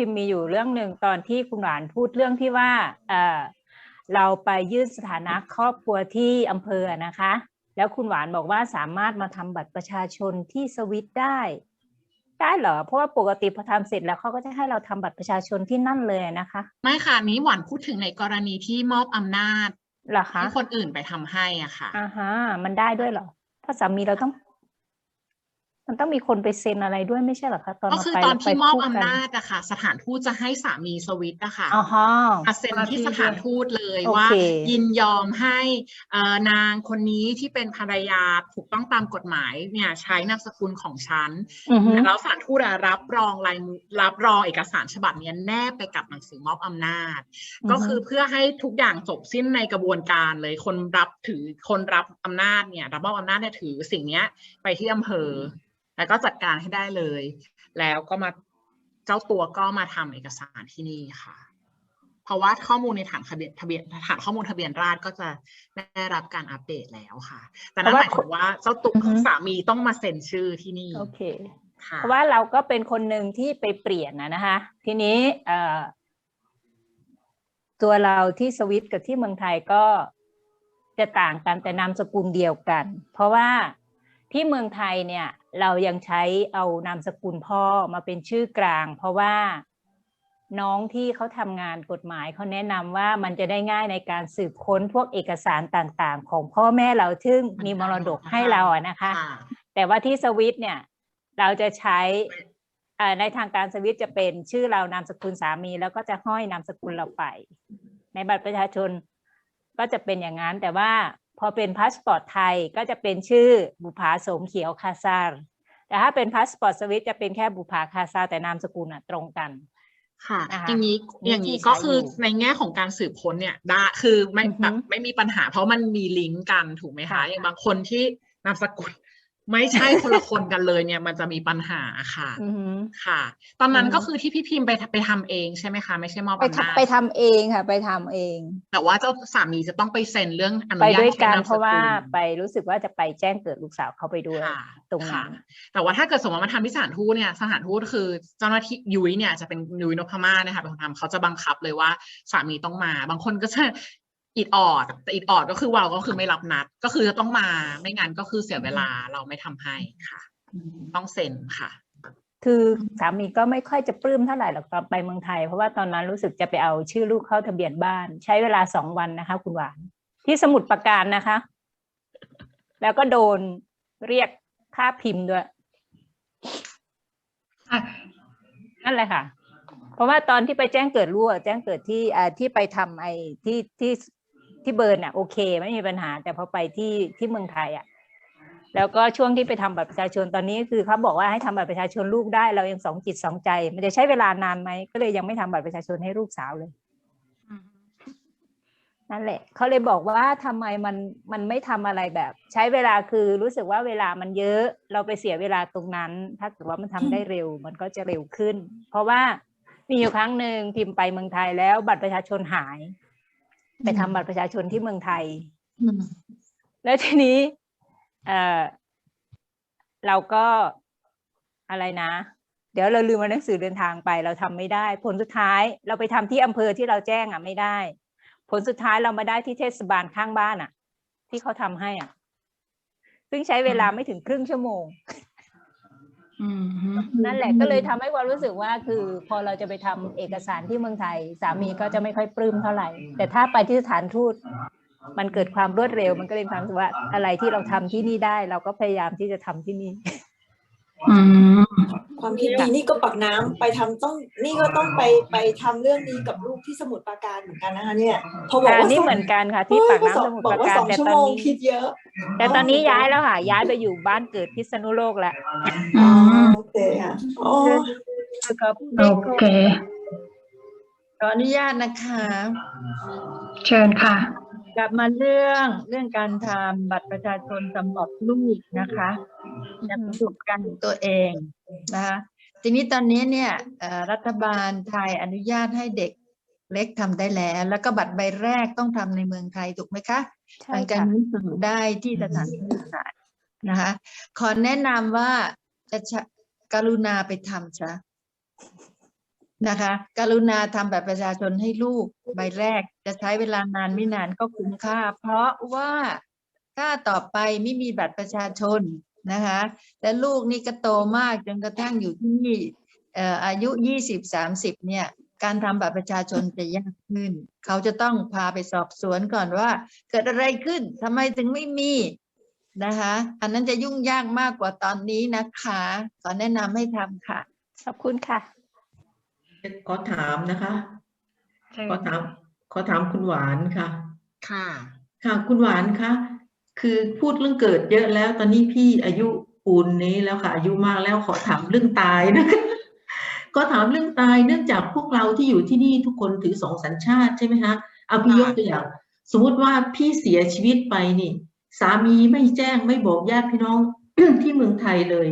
พิมพ์มีอยู่เรื่องหนึ่งตอนที่คุณหวานพูดเรื่องที่ว่าเออเราไปยื่นสถานะครอบครัวที่อำเภอนะคะ แล้วคุณหวานบอกว่าสามารถมาทำบัตรประชาชนที่สวิตได้ ได้เหรอ เพราะว่าปกติพอทำเสร็จแล้วเขาก็จะให้เราทำบัตรประชาชนที่นั่นเลยนะคะ ไม่ค่ะอันนี้หวานพูดถึงในกรณีที่มอบอำนาจเหรอคะให้คนอื่นไปทำให้อะค่ะอ่าฮะมันได้ด้วยเหรอเพราะสามีเราต้อง มันต้องมีคนไปเซ็นอะไรด้วยไม่ใช่เหรอคะตอนก็เราคือไปตอนเราไปที่มอบคู่อำกันนาจอะค่ะ สถานทูตจะให้สามีสวิตอะค่ะอ๋อฮะมาเซ็นที่สถานทูตเลยโอเคว่า ยินยอมให้เอ่อนางคนนี้ที่เป็นภรรยาถูกต้องตามกฎหมายเนี่ยใช้นามสกุลของฉันอือฮึแล้วสถานทูตอะรับรองลายมือรับรองเอกสารฉบับเนี้ยแนบไปกับหนังสือมอบอำนาจ ก็คือเพื่อให้ทุกอย่างจบสิ้นในกระบวนการเลยคนรับถือคนรับอำนาจเนี่ยรับมอบอำนาจเนี่ยถือสิ่งเนี้ยไปที่อำเภอ แล้วก็จัดการให้ได้เลย แล้วก็มาเจ้าตัวก็มาทำเอกสารที่นี่ค่ะ เพราะว่าข้อมูลในฐานทะเบียนทะเบียนฐานข้อมูลทะเบียนราษฎร์ก็จะได้รับการอัปเดตแล้วค่ะ แต่นั่นหมายถึงว่าเจ้าตัวสามีต้องมาเซ็นชื่อที่นี่โอเคค่ะเพราะว่าเราก็เป็นคนหนึ่งที่ไปเปลี่ยนนะนะคะ ทีนี้เอ่อตัวเราที่สวิตกับที่เมืองไทยก็จะต่างกันแต่นามสกุลเดียวกัน เพราะว่าที่เมืองไทยเนี่ย เรายังใช้เอานามสกุลพ่อมาเป็นชื่อกลาง เพราะว่าน้องที่เขาทำงานกฎหมายเขาแนะนำว่ามันจะได้ง่ายในการสืบค้นพวกเอกสารต่างๆ ของพ่อแม่เราซึ่งมีมรดกให้เราอะนะคะค่ะแต่ว่าที่สวิตเนี่ย เราจะใช้อ่าในทางการสวิตจะเป็นชื่อเรานามสกุลสามี แล้วก็จะห้อยนามสกุลเราไป ในบัตรประชาชนก็จะเป็นอย่างนั้นแต่ว่า พอเป็นพาสปอร์ตไทยก็จะเป็นชื่อบุภาโสมเขียวคาซาร์แต่ถ้าเป็นพาสปอร์ตสวิตจะเป็นแค่บุภาคาซาร์แต่นามสกุลอะตรงกันค่ะนะคะอย่างนี้นี่อย่างนี้ที่ก็ใช้คืออยู่ในแง่ของการสืบค้นเนี่ยได้คือไม่อือฮึแบบไม่มีปัญหา เพราะมันมีลิงก์กันถูกไหมคะค่ะอย่างบางคนที่นามสกุล ไม่ใช่คนละคนกันเลยเนี่ยมันจะมีปัญหาค่ะอือหือค่ะ ตอนนั้นอือฮึก็คือที่พี่พิมพ์ไปไปทำเองใช่ไหมคะไม่ใช่มอบไปอำนาจทำไปทำเองค่ะ ไปทำเอง แต่ว่าเจ้าสามีจะต้องไปเซ็นเรื่องอนุไปญาตด้วยกันใช้มสเพราะว่ากุลไปรู้สึกว่าจะไปแจ้งเกิดลูกสาวเขาไปด้วยค่ะตรงค่ะนั้นแต่ว่าถ้าเกิดสมมติว่ามาทำที่สถานทูตเนี่ยสถานทูตคือเจ้าหน้าที่ยุ้ยเนี่ยจะเป็นยุ้ยนพมาศนะคะเป็นคนทำเขาจะบังคับเลยว่าสามีต้องมา บางคนก็จะ อิดออดแต่อิดออดก็คือว่าเราก็คือไม่รับนัด ก็คือจะต้องมาไม่งั้นก็คือเสียเวลาเราไม่ทำให้ค่ะ ต้องเซ็นค่ะ คือสามีก็ไม่ค่อยจะปลื้มเท่าไหร่หรอกตอนไปเมืองไทย เพราะว่าตอนนั้นรู้สึกจะไปเอาชื่อลูกเข้าทะเบียนบ้าน ใช้เวลาสองวันนะคะ คุณหวาน ที่สมุดประการนะคะ แล้วก็โดนเรียกค่าพิมพ์ด้วยนั่นแหละค่ะ เพราะว่าตอนที่ไปแจ้งเกิดลูกอะแจ้งเกิดที่อ่าที่ไปทำไอ้ที่ที่ ที่เบิร์นอะโอเค ไม่มีปัญหา แต่พอไปที่ที่เมืองไทยอะแล้วก็ช่วงที่ไปทำบัตรประชาชนตอนนี้คือเขาบอกว่าให้ทำบัตรประชาชนลูกได้เรายังสองจิตสองใจ มันจะใช้เวลานานไหมก็เลยยังไม่ทำบัตรประชาชนให้ลูกสาวเลยนั่นแหละเขาเลยบอกว่าทำไมมันมันไม่ทำอะไรแบบ ใช้เวลาคือรู้สึกว่าเวลามันเยอะเราไปเสียเวลาตรงนั้น ถ้าเกิดว่ามันทำได้เร็วมันก็จะเร็วขึ้น เพราะว่ามีอยู่ครั้งหนึ่งพิมพ์ไปเมืองไทยแล้วบัตรประชาชนหาย ไปทำบัตรประชาชนที่เมืองไทย แล้วทีนี้เออเราก็อะไรนะ เดี๋ยวเราลืมเอาหนังสือเดินทางไป เราทำไม่ได้ ผลสุดท้ายเราไปทำที่อำเภอที่เราแจ้งอะไม่ได้ ผลสุดท้ายเรามาได้ที่เทศบาลข้างบ้านอะ ที่เขาทำให้อะ ซึ่งใช้เวลาไม่ถึงครึ่งชั่วโมง นั่นแหละก็เลยทำให้ความรู้สึกว่าคือพอเราจะไปทำเอกสารที่เมืองไทย สามีก็จะไม่ค่อยปลื้มเท่าไหร่ แต่ถ้าไปที่สถานทูตมันเกิดความรวดเร็ว มันก็เลยมีความรู้สึกว่าอะไรที่เราทำที่นี่ได้ เราก็พยายามที่จะทำที่นี่ ความคิดดีนี่ก็ปักน้ำไปทำต้องนี่ก็ต้องไปไปทำเรื่องนี้กับลูกที่สมุทรปราการเหมือนกันนะคะเนี่ยพอบอกค่ะว่านี่สงเหมือนกันค่ะ ที่ปากน้ำสมุทรบปอกราว่าการสองแต่ชั่วตอนโมงนี้คิดเยอะ แต่ตอนนี้ย้ายแล้วค่ะ ย้ายไปอยู่บ้านเกิดพิษณุโลกแล้วอ๋อโอเคค่ะโอ้โอเคขออนุญาตนะคะ เชิญค่ะ กลับมาเรื่องเรื่องการทำบัตรประชาชนสำหรับลูกนะคะจากประสบการณ์ของตัวเองนะคะทีนี้ตอนนี้เนี่ยเอ่อรัฐบาลไทยอนุญาตให้เด็กเล็กทำได้แล้ว แล้วก็บัตรใบแรกต้องทำในเมืองไทยถูกไหมคะใช่ทางการค่ะหนังสือได้ที่สถานทูตได้นะคะขอแนะนำว่าจะชะกรุณาไปทำซะ นะคะกรุณาทำแบบประชาชนให้ลูกใบแรก จะใช้เวลานานไม่นานก็คุ้มค่า เพราะว่าถ้าต่อไปไม่มีบัตรประชาชนนะคะและลูกนี่ก็โตมากจนกระทั่งอยู่ที่อายุยี่สิบสามสิบเนี่ย การทำบัตรประชาชนจะยากขึ้น เขาจะต้องพาไปสอบสวนก่อนว่า เกิดอะไรขึ้นทำไมถึงไม่มีนะคะ อันนั้นจะยุ่งยากมากกว่าตอนนี้นะคะ ขอแนะนำให้ทำค่ะ ขอบคุณค่ะ ขอถามนะคะ ใช่ขอถาม ขอถามคุณหวานค่ะ ค่ะ ค่ะ คุณหวานคะ คือพูดเรื่องเกิดเยอะแล้ว ตอนนี้พี่อายุปูนนี้แล้วค่ะ อายุมากแล้วขอถามเรื่องตายนะคะก็ถามเรื่องตายเนื่องจากพวกเราที่อยู่ที่นี่ทุกคนถือสองสัญชาติใช่ไหมคะเอาพี่ยกตัวอย่าง สมมุติว่าพี่เสียชีวิตไปนี่ สามีไม่แจ้งไม่บอกญาติพี่น้องที่เมืองไทยเลย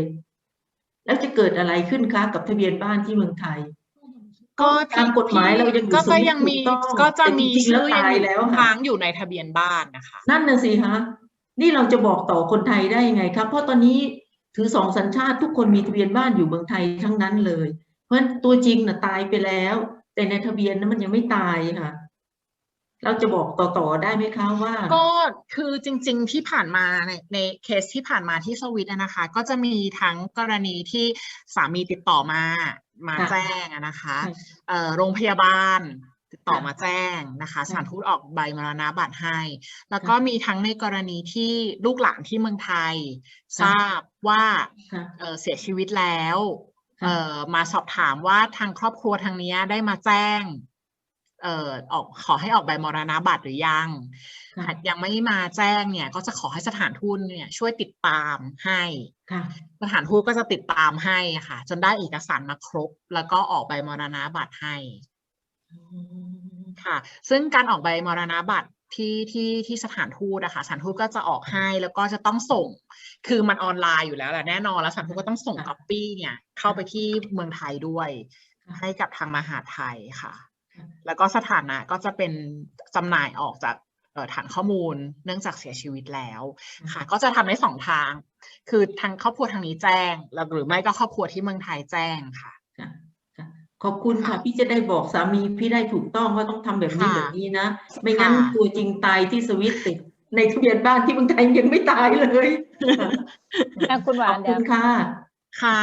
แล้วจะเกิดอะไรขึ้นคะกับทะเบียนบ้านที่เมืองไทย ก็ตามกฎหมายเรายังอยู่ก็สจะวิตยังมีถูต้องก็จะแต่มีจริงๆแล้วชื่อตายแล้วค่ะค้างอยู่ในทะเบียนบ้านนะคะ นั่นน่ะสิฮะนี่เราจะบอกต่อคนไทยได้ยังไงครับ เพราะตอนนี้ถือสองสัญชาติทุกคนมีทะเบียนบ้านอยู่เมืองไทยทั้งนั้นเลย เพราะฉะนั้นตัวจริงน่ะตายไปแล้ว แต่ในทะเบียนนั้นมันยังไม่ตายค่ะ เราจะบอกต่อๆได้ไหมคะว่า ก็คือจริง ๆที่ผ่านมาในในเคสที่ผ่านมาที่สวิตอะนะคะ ก็จะมีทั้งกรณีที่สามีติดต่อมามาค่ะแจ้งอะนะคะค่ะเอ่อโรงพยาบาลติดต่อค่ะมาแจ้งนะคะสถานทูตออกใบมรณบัตรให้ แล้วค่ะก็มีทั้งในกรณีที่ลูกหลานที่เมืองไทยค่ะทราบว่าค่ะเอ่อเสียชีวิตแล้วค่ะเอ่อมาสอบถามว่าทางครอบครัวทางเนี้ยได้มาแจ้ง เอ่อออกขอให้ออกใบมรณบัตรหรือยังค่ะหากยังไม่มาแจ้งเนี่ย ก็จะขอให้สถานทูตเนี่ยช่วยติดตามให้ค่ะสถานทูตก็จะติดตามให้ค่ะ จนได้เอกสารมาครบ แล้วก็ออกใบมรณบัตรให้ค่ะ ซึ่งการออกใบมรณบัตรที่ที่ที่สถานทูตนะคะสถานทูตก็จะออกให้แล้วก็จะต้องส่ง คือมันออนไลน์อยู่แล้วแหละแน่นอน แล้วสถานทูตก็ต้องส่งค่ะคัปปี้เนี่ย เข้าไปที่เมืองไทยด้วยค่ะให้กับทางมหาดไทยค่ะค่ะ แล้วก็สถานะก็จะเป็นจำหน่ายออกจากเอ่อฐานข้อมูลเนื่องจากเสียชีวิตแล้วค่ะ ก็จะทำได้สองทาง คือทางครอบครัวทางนี้แจ้งแล้วหรือไม่ก็ครอบครัวที่เมืองไทยแจ้งค่ะค่ะค่ะขอบคุณค่ะค่ะ พี่จะได้บอกสามีพี่ได้ถูกต้องว่าต้องทำแบบนี้ค่ะแบบนี้นะ ไม่งั้นค่ะตัวจริงตายที่สวิตติดในทะเบียนบ้านที่เมืองไทยยังไม่ตายเลยอะคุณหขวาอนบเดี๋คุยวณค่ะ ค่ะ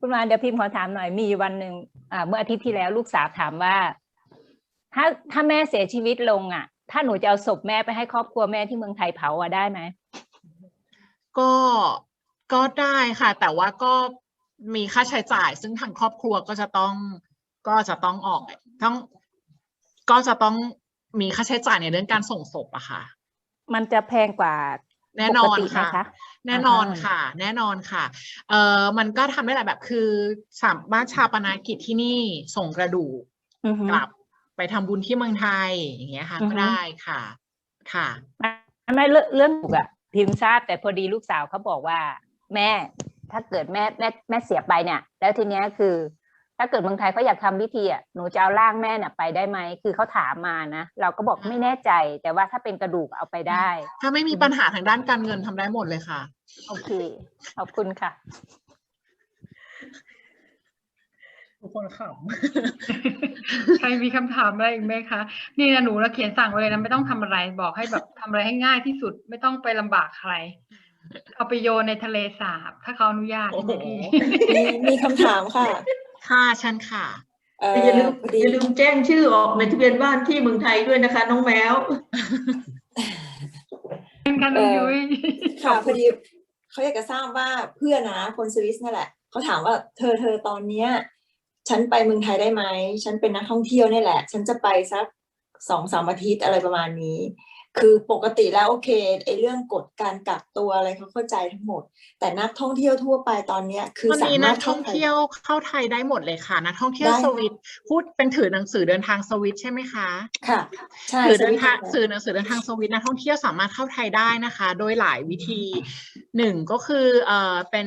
คุณวานเดี๋ยวพิมพ์ขอถามหน่อยมีวันหนึ่งอ่าเมื่ออาทิตย์ที่แล้วลูกสาวถามว่า ถ้าถ้าแม่เสียชีวิตลงอะ ถ้าหนูจะเอาศพแม่ไปให้ครอบครัวแม่ที่เมืองไทยเผาอะได้ไหมก็ก็ได้ค่ะ แต่ว่าก็มีค่าใช้จ่าย ซึ่งทางครอบครัวก็จะต้องก็จะต้องออกต้องก็จะต้องมีค่าใช้จ่ายในเรื่องการส่งศพอะค่ะ มันจะแพงกว่าแน่นอนปกติไหมค่ะคะแน่นอนอ่าค่ะ แน่นอนค่ะ เอ่อมันก็ทำได้หลายแบบคือสามารถชาปนกิจที่นี่ส่งกระดูกอือฮึกลับ ไปทำบุญที่เมืองไทยอย่างเงี้ยค่ะอือฮึก็ได้ค่ะ ค่ะไม่ไม่เรื่องเรื่องถูกอะพิมพ์ทราบแต่พอดีลูกสาวเขาบอกว่า แม่ถ้าเกิดแม่แม่แม่เสียไปเนี่ย แล้วทีเนี้ยคือ ถ้าเกิดเมืองไทยเขาอยากทำพิธีอะหนูจะเอาร่างแม่เนี่ยไปได้ไหมคือเขาถามมานะเราก็บอกไม่แน่ใจ แต่ว่าถ้าเป็นกระดูกเอาไปได้ ถ้าไม่มีปัญหาทางด้านการเงินทำได้หมดเลยค่ะ โอเคขอบคุณค่ะ ทุกคนขใครมีคำถามอะไรอีกไหมคะ นี่นะหนูเราเขียนสั่งไว้เลยนะไม่ต้องทำอะไรบอกให้แบบทำอะไรให้ง่ายที่สุดไม่ต้องไปลำบากใคร เอาไปโยนในทะเลสาบ ถ้าเขาอนุญาตโอ้ใช่โหไหมพี่มีมีคำถามค่ะำค่ะฉันค่ะเอ่ออย่าลืมพอดีอย่าลืมแจ้งชื่อออกในทะเบียนบ้านที่เมืองไทยด้วยนะคะ น้องแมวเป็นกันน้องยุ้ยค่ะพอดีเขาอยากจะทราบว่าเพื่อนนะคนสวิสนั่นแหละเขาถามว่าเธอเธอตอนเนี้ย ฉันไปเมืองไทยได้ไหมฉันเป็นนักท่องเที่ยวนี่แหละ ฉันจะไปสักสองสามอาทิตย์อะไรประมาณนี้ คือปกติแล้วโอเคไอเรื่องกฎการกักตัวอะไรเขาเข้าใจทั้งหมด แต่นักท่องเที่ยวทั่วไปตอนเนี้ยคือตอนสานี้มานัรกถท่องข้าไทยเที่ยวเข้าไทยได้หมดเลยค่ะนักท่องเที่ยวได้ สวิตพูดเป็นถือหนังสือเดินทางสวิตใช่ไหมคะ ค่ะ ใช่สื่อสเดิวินตทางเดินทางสื่อหนังสือเดินทางสวิตนักท่องเที่ยวสามารถเข้าไทยได้นะคะ โดยหลายวิธีหนึ่งก็คือเอ่อเป็น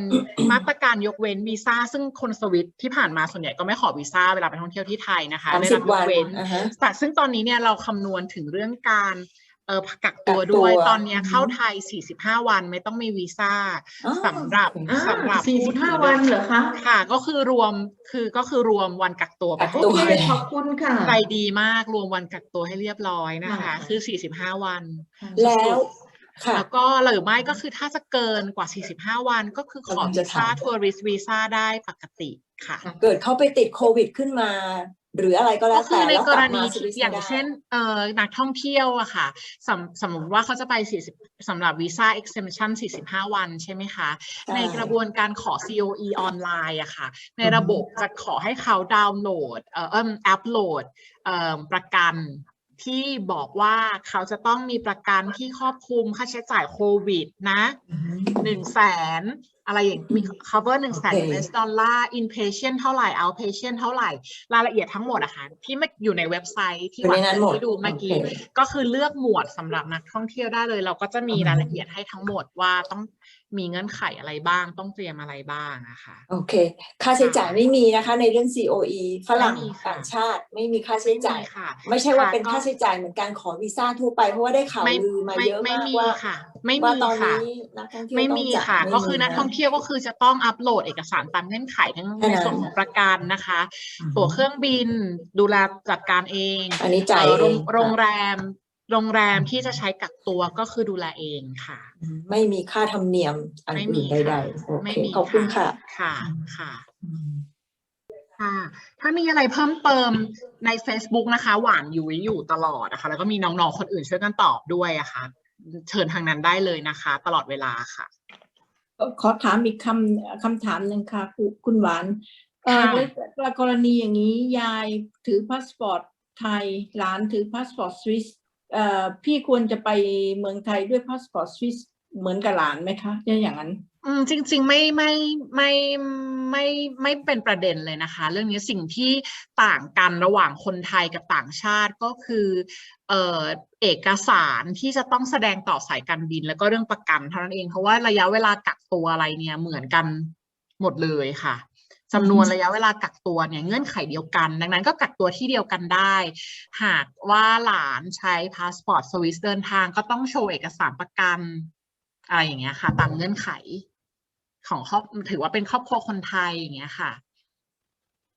มาตรการยกเว้นวีซ่าซึ่งคนสวิตที่ผ่านมาส่วนใหญ่ก็ไม่ขอวีซ่าเวลาไปท่องเที่ยวที่ไทยนะคะสามได้สิรับบยวักนเว้น อ่าฮะ แต่ซึ่งตอนนี้เนี่ยเราคำนวณถึงเรื่องการ เออกักตัวด้วยกักตัวตอนเนี้ยอือฮึเข้าไทย 45 วันไม่ต้องมีวีซ่าอ๋อสำหรับอ่าสำหรับสี่ผู้สิบถืห้าอวันเหรอคะค่ะ ก็คือรวมคือก็คือรวมวันกักตัวไปกักโอตัวเคขอบคุณค่ะใจดีมากรวมวันกักตัวให้เรียบร้อยนะคะค่ะคือ 45 วัน แล้วค่ะแล้วก็หรือไม่ก็คือถ้าจะเกินกว่า 45 วันก็คือขอกำลังวีจะซ่าถามทัวริสต์วีซ่าได้ปกติค่ะ เกิดเขาไปติดโควิดขึ้นมา หรืออะไรก็แล้ก็วคืแต่อในแล้วกกรลับณีมาสวิสอย่างไม่ได้เช่นเอ่อนักท่องเที่ยวอะค่ะสำสมมติว่าเขาจะไป 40สำหรับวีซ่า exemption 45 วันใช่ไหมคะใช่ในกระบวนการขอ COE ออนไลน์อะค่ะ ในระบบจะขอให้เขาดาวน์โหลดเอ่อเอิ่มอัปโหลดเอ่อประกันที่บอกว่าเขาจะต้องมีประกันที่ครอบคลุมค่าใช้จ่ายโควิดนะอืมหนึ่งแสน อะไรอย่างมี cover หนึ่งแสนโอเค US ดอลลาร์ inpatient เท่าไหร่ outpatient เท่าไหร่ รายละเอียดทั้งหมดอะค่ะที่ไม่อยู่ในเว็บไซต์ที่อยู่หวาในนนั้นหมดที่ดูเมื่อกี้โอเคก็คือเลือกหมวดสำหรับนักท่องเที่ยวได้เลย เราก็จะมีอืมรายละเอียดให้ทั้งหมดว่าต้องมีเงื่อนไขอะไรบ้าง ต้องเตรียมอะไรบ้างอะค่ะโอเค ค่าใช้จ่ายไม่มีนะคะ ในเรื่อง COE ฝรั่งไม่มีค่ะต่างชาติไม่มีค่าใช้จ่ายไม่มีค่ะไม่ใช่ว่าค่ะเป็นก็ค่าใช้จ่ายเหมือนการขอวีซ่าทั่วไปเพราะว่าได้ข่าวไม่ลือมาไม่เยอะไม่มากมีว่าค่ะไม่ว่ามีตอนค่ะนี้นักท่องเที่ยวไม่ต้องมีจ่ายค่ะไม่ก็คือมีนักนะท่องเที่ยวก็คือจะต้องอัปโหลดเอกสารตามเงื่อนไขทั้งแค่ในนั้นส่วนของประกันนะคะ ตั๋วเครื่องบินดูแลจัดการเองอันนี้จ่ายเอ่อเอโรงงโรงแรมโรงแรมที่จะใช้กักตัวก็คือดูแลเองค่ะอืมไม่มีค่าธรรมเนียมอันไม่อื่มีนใดค่ะๆโอไม่เคมีขอบคุณค่ะค่ะค่ะอืมค่ะถ้ามีอะไรเพิ่มเติมใน Facebook นะคะ หวานอยู่อยู่ตลอดนะคะ แล้วก็มีน้องๆ คนอื่นช่วยกันตอบด้วยอะค่ะ เชิญทางนั้นได้เลยนะคะ ตลอดเวลาค่ะ ขอถามอีกคำคำถามหนึ่งค่ะคุณคุณหวานเอ่อค่ะแล้วกรณีอย่างนี้ยายถือพาสปอร์ตไทยหลานถือพาสปอร์ตสวิสเอ่อพี่ควรจะไปเมืองไทยด้วยพาสปอร์ตสวิสเหมือนกับหลานไหมคะจะอย่างนั้นอืม จริง ๆ ไม่ ไม่ ไม่ ไม่ ไม่เป็นประเด็นเลยนะคะ เรื่องนี้สิ่งที่ต่างกันระหว่างคนไทยกับต่างชาติ ก็คือ เอ่อ เอกสารที่จะต้องแสดงต่อสายการบิน แล้วก็เรื่องประกันเท่านั้นเอง เพราะว่าระยะเวลากักตัวอะไรเนี่ยเหมือนกันหมดเลยค่ะจำนวนระยะเวลากักตัวเนี่ยเงื่อนไขเดียวกัน ดังนั้นก็กักตัวที่เดียวกันได้ หากว่าหลานใช้พาสปอร์ตสวิสเดินทางก็ต้องโชว์เอกสารประกันอะไรอย่างเงี้ยค่ะ ตามเงื่อนไข ของครอบถือว่าเป็นครอบครัวคนไทยอย่างเงี้ยค่ะ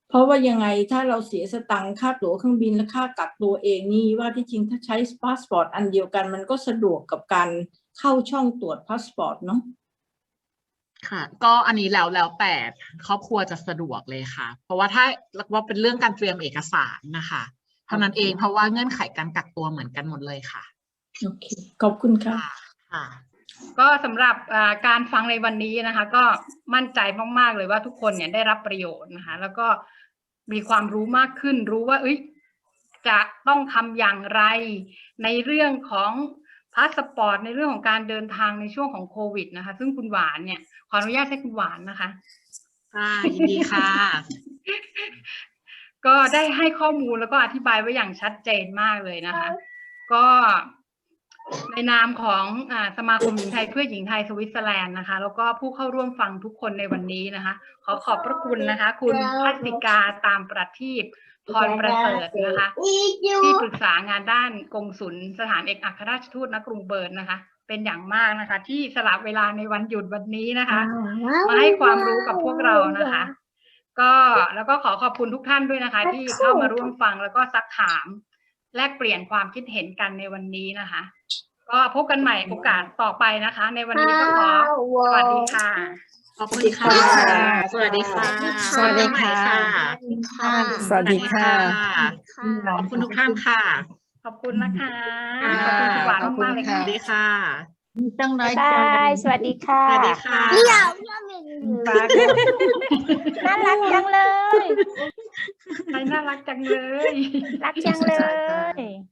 เพราะว่ายังไงถ้าเราเสียสตังค์ค่าตั๋วเครื่องบินและค่ากักตัวเองนี่ว่าที่จริงถ้าใช้พาสปอร์ตอันเดียวกัน มันก็สะดวกกับการเข้าช่องตรวจพาสปอร์ตเนาะค่ะ ก็อันนี้แล้วแล้วแต่ครอบครัวจะสะดวกเลยค่ะ เพราะว่าถ้าว่าเป็นเรื่องการเตรียมเอกสารนะคะเท่านั้นเองเพราะว่าเงื่อนไขการกักตัวเหมือนกันหมดเลยค่ะโอเคขอบคุณค่ะค่ะ ก็สำหรับอ่าการฟังในวันนี้นะคะ ก็มั่นใจมาก ๆ เลยว่าทุกคนเนี่ยได้รับประโยชน์นะคะ แล้วก็มีความรู้มากขึ้นรู้ว่าเอ้ยจะต้องทำอย่างไรในเรื่องของพาสปอร์ตในเรื่องของการเดินทางในช่วงของโควิดนะคะ ซึ่งคุณหวานเนี่ย ขออนุญาตให้คุณหวานนะคะค่ะยินดีค่ะ ก็ได้ให้ข้อมูลแล้วก็อธิบายไว้อย่างชัดเจนมากเลยนะคะ ก็ ในนามของอาสมาคมหญิงไทยเพื่อหญิงไทยสวิตเซอร์แลนด์นะคะ แล้วก็ผู้เข้าร่วมฟังทุกคนในวันนี้นะคะ ขอขอบพระคุณนะคะ คุณพัติกาตามประทีปพรประเสริฐนะคะที่ปรึกษางานด้านกงสุลสถานเอกอัครราชทูตณกรุงเบิร์นนะคะ เป็นอย่างมากนะคะ ที่สละเวลาในวันหยุดวันนี้นะคะ มาให้ความรู้กับพวกเรานะคะ ก็แล้วก็ขอขอบคุณทุกท่านด้วยนะคะ ที่เข้ามาร่วมฟังแล้วก็ซักถาม แลกเปลี่ยนความคิดเห็นกันในวันนี้นะคะ ก็พบกันใหม่โอกาสต่อไปนะคะ ในวันนี้ก็ขอสวัสดีค่ะขอบคุณค่ะ สวัสดีค่ะ สวัสดีค่ะ สวัสดีค่ะสวัสดีค่ะขอบคุณทุกท่านค่ะ ขอบคุณนะคะค่ะขอบคุณคุณหวานมากๆเลยสค่ะวัสดีค่ะมีตั้งหลายบายสวัสดีค่ะ สวัสดีค่ะฟ้าก็น่ารักจังเลย ใครน่ารักจังเลย รักจังเลย